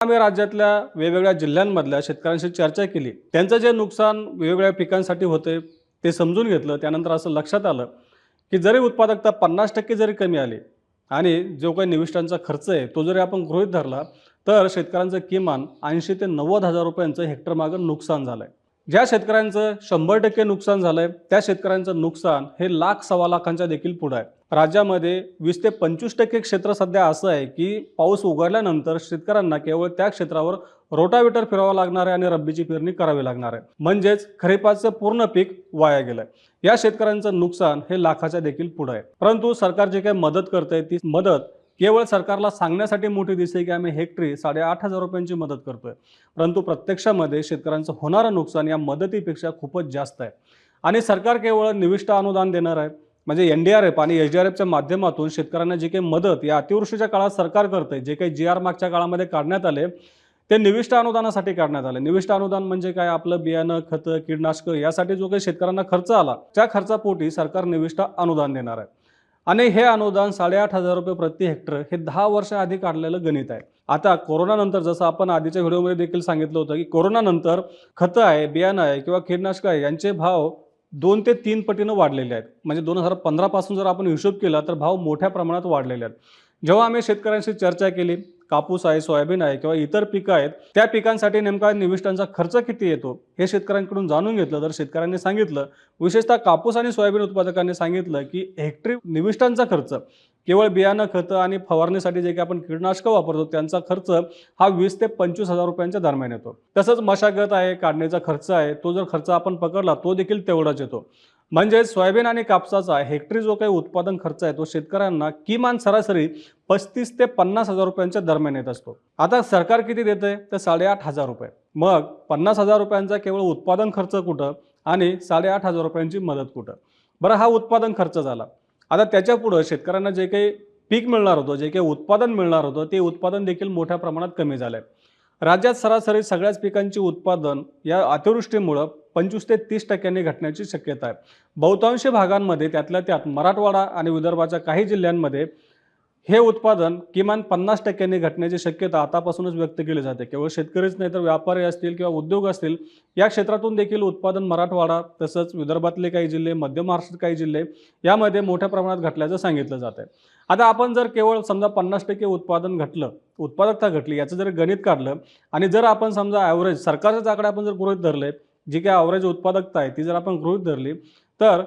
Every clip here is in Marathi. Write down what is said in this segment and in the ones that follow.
आम्ही राज्यातल्या वेगवेगळ्या जिल्ह्यांमधल्या शेतकऱ्यांशी चर्चा केली. त्यांचं जे नुकसान वेगवेगळ्या पिकांसाठी होते ते समजून घेतलं. त्यानंतर असं लक्षात आलं की जरी उत्पादकता पन्नास टक्के जरी कमी आली आणि जो काही निविष्ठांचा खर्च आहे तो जरी आपण गृहीत धरला तर शेतकऱ्यांचं किमान ऐंशी ते नव्वद हजार रुपयांचं हेक्टर मागं नुकसान झालं आहे ज्या शेतकऱ्यांचं शंभर टक्के नुकसान झालंय त्या शेतकऱ्यांचं नुकसान हे लाख सव्वा लाखांच्या देखील पुढं आहे. राज्यामध्ये वीस ते पंचवीस टक्के क्षेत्र सध्या असं आहे की पाऊस उघडल्यानंतर शेतकऱ्यांना केवळ त्या क्षेत्रावर रोटावेटर फिरावं लागणार आहे आणि रब्बीची पेरणी करावी लागणार आहे. म्हणजेच खरीपाचं पूर्ण पीक वाया गेलंय. या शेतकऱ्यांचं नुकसान हे लाखाच्या देखील पुढं आहे. परंतु सरकार जे काही मदत करतंय ती मदत केवळ सरकारला सांगण्यासाठी मोठी दिसते की आम्ही हेक्टरी साडेआठ हजार रुपयांची मदत करतोय. परंतु प्रत्यक्षामध्ये शेतकऱ्यांचं होणारं नुकसान या मदतीपेक्षा खूपच जास्त आहे. आणि सरकार केवळ निविष्ट अनुदान देणार आहे. म्हणजे एन डी आर एफ आणि एच डी आर एफच्या माध्यमातून शेतकऱ्यांना जे काही मदत या अतिवृष्टीच्या काळात सरकार करते जे काही जी आर मागच्या काळामध्ये काढण्यात आले ते निविष्ट अनुदानासाठी काढण्यात आले. निविष्ट अनुदान म्हणजे काय? आपलं बियाणं खतं कीडनाशकं यासाठी जो काही शेतकऱ्यांना खर्च आला त्या खर्चापोटी सरकार निविष्ट अनुदान देणार आहे. आणि हे अनुदान साडेआठ हजार रुपये प्रति हेक्टर हे दहा वर्ष आधी काढलेलं गणित आहे. आता कोरोनानंतर जसं आपण आधीच्या व्हिडिओमध्ये देखील सांगितलं होतं की कोरोनानंतर खतं आहे बियाणं आहे किंवा कीटनाशक आहे यांचे भाव दोन ते तीन पटीनं वाढलेले आहेत. म्हणजे दोन हजार पंधरापासून जर आपण हिशोब केला तर भाव मोठ्या प्रमाणात वाढलेले आहेत. जेव्हा आम्ही शेतकऱ्यांशी चर्चा केली कापूस आहे सोयाबीन आहे किंवा इतर पिकं आहेत त्या पिकांसाठी नेमका निविष्ठांचा खर्च किती येतो? हे शेतकऱ्यांकडून जाणून घेतलं. तर शेतकऱ्यांनी सांगितलं विशेषतः कापूस आणि सोयाबीन उत्पादकांनी सांगितलं की हेक्टरी निविष्ठांचा खर्च केवळ बियाणं खतं आणि फवारणीसाठी जे काही आपण कीटनाशकं वापरतो त्यांचा खर्च हा वीस ते पंचवीस हजार रुपयांच्या दरम्यान येतो. तसंच मशागत आहे काढण्याचा खर्च आहे तो जर खर्च आपण पकडला तो देखील तेवढाच येतो. म्हणजे सोयाबीन आणि कापसाचा हेक्टरी जो काही उत्पादन खर्च आहे तो शेतकऱ्यांना किमान सरासरी पस्तीस ते पन्नास हजार रुपयांच्या दरम्यान येत असतो. आता सरकार किती देते तर साडेआठ हजार रुपये. मग पन्नास हजार रुपयांचा केवळ उत्पादन खर्च कुठं आणि साडेआठ हजार रुपयांची मदत कुठं? बरं हा उत्पादन खर्च झाला. आता त्याच्या पुढं शेतकऱ्यांना जे काही पीक मिळणार होतं जे काही उत्पादन मिळणार होतं ते उत्पादन देखील मोठ्या प्रमाणात कमी झालं आहे राज्यात सरासरी सगळ्याच पिकांची उत्पादन या अतिवृष्टीमुळं पंचवीस ते तीस टक्क्यांनी घटण्याची शक्यता आहे. बहुतांश भागांमध्ये त्यातल्या त्यात मराठवाडा आणि विदर्भाच्या काही जिल्ह्यांमध्ये हे उत्पादन किमान पन्नास टक्क्यांनी घटण्याची शक्यता आतापासूनच व्यक्त केली जाते. केवळ शेतकरीच नाही तर व्यापारी असतील किंवा उद्योग असतील या क्षेत्रातून देखील उत्पादन मराठवाडा तसंच विदर्भातले काही जिल्हे मध्य महाराष्ट्रात काही जिल्हे यामध्ये मोठ्या प्रमाणात घटल्याचं सांगितलं जात आहे. आता आपण जर केवळ समजा पन्नास टक्के उत्पादन घटलं उत्पादकता घटली याचं जर गणित काढलं आणि जर आपण समजा ॲव्हरेज सरकारच्याच आकडे आपण जर गृहित धरले जी काही अवरेज उत्पादकता आहे ती जर आपण गृहित धरली तर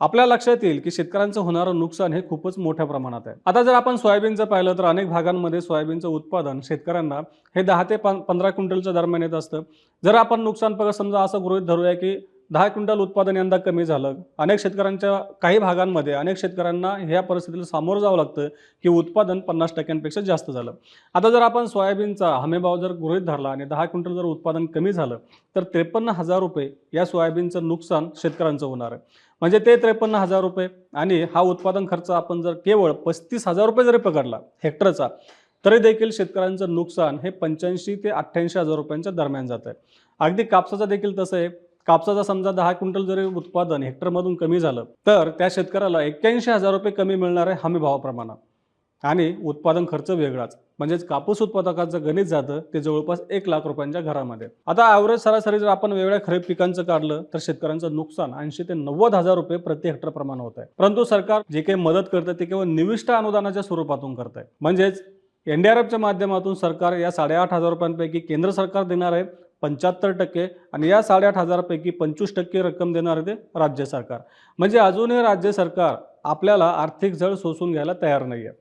आपल्या लक्षात येईल की शेतकऱ्यांचं होणारं नुकसान हे खूपच मोठ्या प्रमाणात आहे. आता जर आपण सोयाबीनचं पाहिलं तर अनेक भागांमध्ये सोयाबीनचं उत्पादन शेतकऱ्यांना हे दहा ते पं पंधरा क्विंटलच्या दरम्यान येत असतं. जर आपण नुकसान बघा समजा असं गृहित धरूया की दहा क्विंटल उत्पादन यंदा कमी झालं. अनेक शेतकऱ्यांच्या काही भागांमध्ये अनेक शेतकऱ्यांना ह्या परिस्थितीला सामोरं जावं लागतं की उत्पादन पन्नास टक्क्यांपेक्षा जास्त झालं. आता जर आपण सोयाबीनचा हमीभाव जर गृहित धरला आणि दहा क्विंटल जर उत्पादन कमी झालं तर त्रेपन्न हजार रुपये या सोयाबीनचं नुकसान शेतकऱ्यांचं होणार आहे. म्हणजे ते त्रेपन्न हजार रुपये आणि हा उत्पादन खर्च आपण जर केवळ पस्तीस हजार रुपये जरी पकडला हेक्टरचा तरी देखील शेतकऱ्यांचं नुकसान हे पंच्याऐंशी ते अठ्ठ्याऐंशी हजार रुपयांच्या दरम्यान जात आहे. अगदी कापसाचं देखील तसं आहे. कापसाचा समजा दहा क्विंटल जरी उत्पादन हेक्टरमधून कमी झालं तर त्या शेतकऱ्याला एक्क्याऐंशी हजार रुपये कमी मिळणार आहे हमी भावाप्रमाणे आणि उत्पादन खर्च वेगळाच. म्हणजेच कापूस उत्पादकाचं गणित जातं ते जवळपास एक लाख रुपयांच्या घरामध्ये. आता ॲव्हरेज सरासरी जर आपण वेगवेगळ्या खरीप पिकांचं काढलं तर शेतकऱ्यांचं नुकसान ऐंशी ते नव्वद हजार रुपये प्रति हेक्टर प्रमाण होत आहे परंतु सरकार जे काही मदत करतं ते केवळ निविष्ट अनुदानाच्या स्वरूपातून करत आहे म्हणजेच एन डी आर माध्यमातून सरकार या साडेआठ हजार रुपयांपैकी केंद्र सरकार देणार आहे पंच्याहत्तर टक्के आणि या साडेआठ हजारापैकी पंचवीस टक्के रक्कम देणार ते राज्य सरकार. म्हणजे अजूनही राज्य सरकार आपल्याला आर्थिक झळ सोसून घ्यायला तयार नाही आहे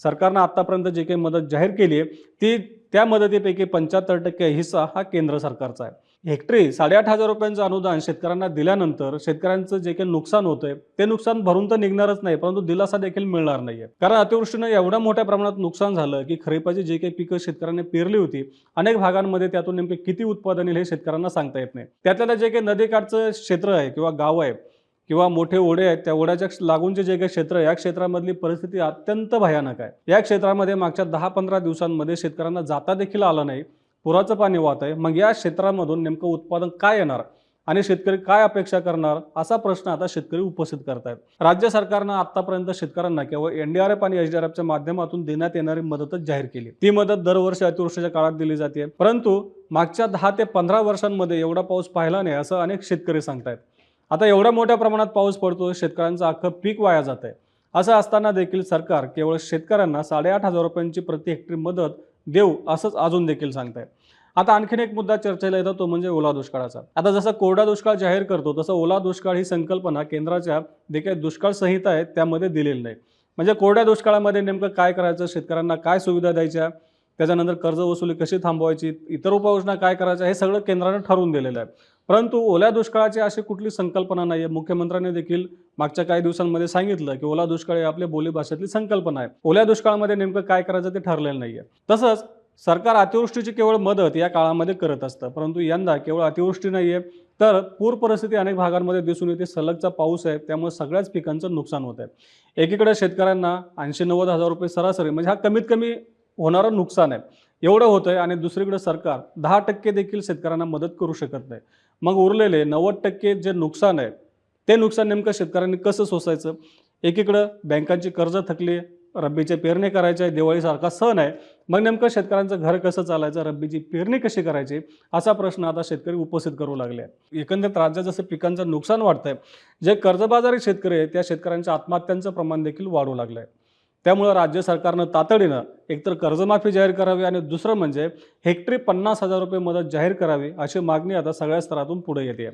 सरकारनं आत्तापर्यंत जे काही मदत जाहीर केली आहे ती त्या मदतीपैकी पंच्याहत्तर टक्के हिस्सा हा केंद्र सरकारचा आहे. हेक्टरी साडेआठ हजार रुपयांचं अनुदान शेतकऱ्यांना दिल्यानंतर शेतकऱ्यांचं जे काही नुकसान होतंय ते नुकसान भरून तर निघणारच नाही परंतु दिलासा देखील मिळणार नाहीये. कारण अतिवृष्टीनं एवढ्या मोठ्या प्रमाणात नुकसान झालं की खरीपाची जे काही पिकं शेतकऱ्यांनी पेरली होती अनेक भागांमध्ये त्यातून नेमके किती उत्पादन येईल हे शेतकऱ्यांना सांगता येत नाही. त्यातल्या जे काही नदीकाठचं क्षेत्र आहे किंवा गाव आहे किंवा मोठे ओढे आहेत त्या ओढ्याच्या लागूनचे जे काही क्षेत्र या क्षेत्रामधली परिस्थिती अत्यंत भयानक आहे. या क्षेत्रामध्ये मागच्या दहा पंधरा दिवसांमध्ये शेतकऱ्यांना जाता देखील आलं नाही. पुराचं पाणी वाहत आहे. मग या क्षेत्रामधून नेमकं उत्पादन काय येणार? आणि शेतकरी काय अपेक्षा करणार? असा प्रश्न आता शेतकरी उपस्थित करतायत. राज्य सरकारनं आतापर्यंत शेतकऱ्यांना केवळ एनडीआरएफ आणि एचडीआरएफच्या माध्यमातून देण्यात येणारी मदतच जाहीर केली. ती मदत दरवर्षी अतिवृष्टीच्या काळात दिली जाते. परंतु मागच्या दहा ते पंधरा वर्षांमध्ये एवढा पाऊस पाहिला नाही असं अनेक शेतकरी सांगतायत. आता एवढ्या मोठ्या प्रमाणात पाऊस पडतो शेतकऱ्यांचं अख्खं पीक वाया जात आहे असं असताना देखील सरकार केवळ शेतकऱ्यांना साडेआठ हजार रुपयांची प्रति हेक्टरी मदत देऊ असंच अजून देखील सांगताय आता आणखीन एक मुद्दा चर्चेला येतो तो म्हणजे ओला दुष्काळाचा. आता जसं कोरडा दुष्काळ जाहीर करतो तसं ओला दुष्काळ ही संकल्पना केंद्राच्या जे काही दुष्काळ संहिता आहे त्यामध्ये दिलेली नाही. म्हणजे कोरड्या दुष्काळामध्ये नेमकं काय करायचं शेतकऱ्यांना काय सुविधा द्यायच्या? त्याच्यानंतर कर्ज वसुली कशी थांबवायची इतर उपाययोजना काय करायच्या हे सगळं केंद्राने ठरवून दिलेलं आहे. परंतु ओल्या दुष्काळाची अशी कुठली संकल्पना नाही आहे मुख्यमंत्र्यांनी देखील मागच्या काही दिवसांमध्ये सांगितलं की ओला दुष्काळ ही आपल्या बोलीभाषेतली संकल्पना आहे. ओल्या दुष्काळामध्ये नेमकं काय करायचं ते ठरलेलं नाही आहे तसंच सरकार अतिवृष्टीची केवळ मदत या काळामध्ये करत असतं. परंतु यंदा केवळ अतिवृष्टी नाही आहे तर पूर परिस्थिती अनेक भागांमध्ये दिसून येते. सलगचा पाऊस आहे त्यामुळे सगळ्याच पिकांचं नुकसान होत आहे एकीकडे शेतकऱ्यांना ऐंशी नव्वद हजार रुपये सरासरी म्हणजे हा कमीत कमी होणारं नुकसान आहे. एवढं होतं आहे आणि दुसरीकडे सरकार दहा टक्के देखील शेतकऱ्यांना मदत करू शकत नाही. मग उरलेले नव्वद टक्के जे नुकसान आहे ते नुकसान नेमकं शेतकऱ्यांनी कसं सोसायचं? एकीकडं बँकांची कर्ज थकली रब्बीचे पेरणी करायचे आहे दिवाळीसारखा सण आहे. मग नेमकं शेतकऱ्यांचं घर कसं चालायचं रब्बीची पेरणी कशी करायची? असा प्रश्न आता शेतकरी उपस्थित करू लागले आहेत. एकंदरीत राज्यात जसं पिकांचं नुकसान वाढतंय जे कर्जबाजारी शेतकरी आहे त्या शेतकऱ्यांच्या आत्महत्यांचं प्रमाण देखील वाढू लागलं आहे त्यामुळं राज्य सरकारनं तातडीनं एकतर कर्जमाफी जाहीर करावी आणि दुसरं म्हणजे हेक्टरी पन्नास हजार रुपये मदत जाहीर करावी अशी मागणी आता सगळ्या स्तरातून पुढे येते.